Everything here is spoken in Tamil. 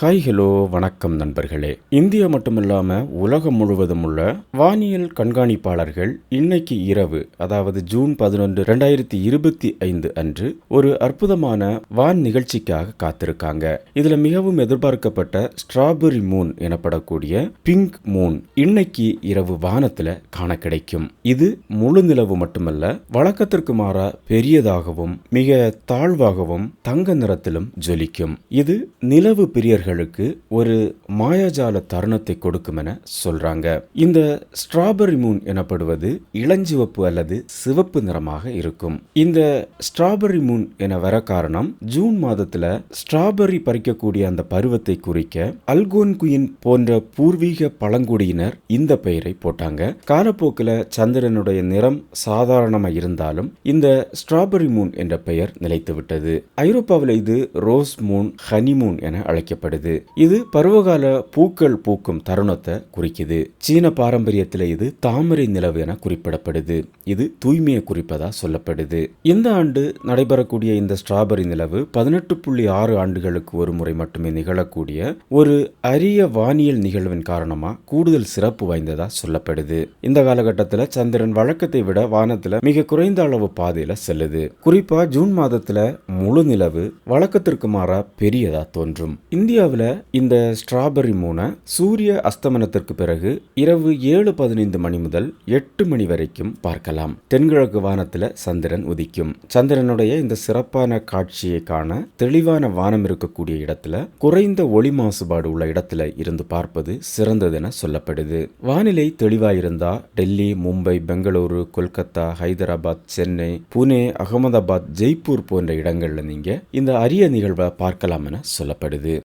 ஹாய் ஹலோ வணக்கம் நண்பர்களே. இந்தியா மட்டுமில்லாமல் உலகம் முழுவதும் உள்ள வானியல் கண்காணிப்பாளர்கள் இன்னைக்கு இரவு அதாவது ஜூன் பதினொன்று ரெண்டாயிரத்தி இருபத்தி ஐந்து அன்று ஒரு அற்புதமான வான் நிகழ்ச்சிக்காக காத்திருக்காங்க. இதுல மிகவும் எதிர்பார்க்கப்பட்ட ஸ்ட்ராபெரி மூன் எனப்படக்கூடிய பிங்க் மூன் இன்னைக்கு இரவு வானத்துல காண கிடைக்கும். இது முழு நிலவு மட்டுமல்ல வழக்கத்திற்கு மாறா பெரியதாகவும் மிக தாழ்வாகவும் தங்க நிறத்திலும் ஜொலிக்கும். இது நிலவு பிரியர்களுக்கு ஒரு மாயாஜால தருணத்தை கொடுக்கும் என சொல்றாங்க. இந்த ஸ்ட்ராபெரி மூன் எனப்படுவது இளஞ்சிவப்பு அல்லது சிவப்பு நிறமாக இருக்கும். இந்த ஸ்ட்ராபெரி மூன் என வர காரணம் ஜூன் மாதத்துல ஸ்ட்ராபெரி பறிக்கக்கூடிய அந்த பருவத்தை குறிக்க அல்கோன்குயின் போன்ற பூர்வீக பழங்குடியினர் இந்த பெயரை போட்டாங்க. காலப்போக்கில் சந்திரனுடைய நிறம் சாதாரணமா இருந்தாலும் இந்த ஸ்ட்ராபெரி மூன் என்ற பெயர் நிலைத்துவிட்டது ஐரோப்பாவில் இது ரோஸ் மூன் ஹனிமூன் என அழைக்கப்படுது இது பருவகால பூக்கள் பூக்கும் தருணத்தை குறிக்குது. சீன பாரம்பரியத்தில் இது தாமரை நிலவு என குறிப்பிடப்படுது. இது தூய்மையை குறிப்பதா சொல்லப்படுது. இந்த ஆண்டு நடைபெறக்கூடிய இந்த ஸ்ட்ராபெரி நிலவு பதினெட்டு புள்ளி ஆறு ஆண்டுகளுக்கு ஒரு முறை மட்டுமே நிகழக்கூடிய ஒரு அரிய வானியல் நிகழ்வின் காரணமா கூடுதல் சிறப்பு வாய்ந்ததா சொல்லப்படுது. இந்த காலகட்டத்தில் சந்திரன் வழக்கத்தை விட வானத்துல மிக குறைந்த அளவு பாதையில செல்லுது. குறிப்பா ஜூன் மாதத்துல முழு நிலவு வழக்கத்திற்கு மாறா பெரியதா தோன்றும். இந்திய இந்தியாவில் இந்த ஸ்ட்ராபெரி மூனை சூரிய அஸ்தமனத்திற்கு பிறகு இரவு ஏழு பதினைந்து மணி முதல் எட்டு மணி வரைக்கும் பார்க்கலாம். தென்கிழக்கு வானத்தில் சந்திரன் உதிக்கும். சந்திரனுடைய இந்த சிறப்பான காட்சியை காண தெளிவான வானம் இருக்கக்கூடிய இடத்துல குறைந்த ஒளி மாசுபாடு உள்ள இடத்துல இருந்து பார்ப்பது சிறந்ததென சொல்லப்படுது. வானிலை தெளிவாயிருந்தா டெல்லி மும்பை பெங்களூரு கொல்கத்தா ஹைதராபாத் சென்னை புனே அகமதாபாத் ஜெய்ப்பூர் போன்ற இடங்கள்ல நீங்க இந்த அரிய நிகழ்வை பார்க்கலாம் என சொல்லப்படுது.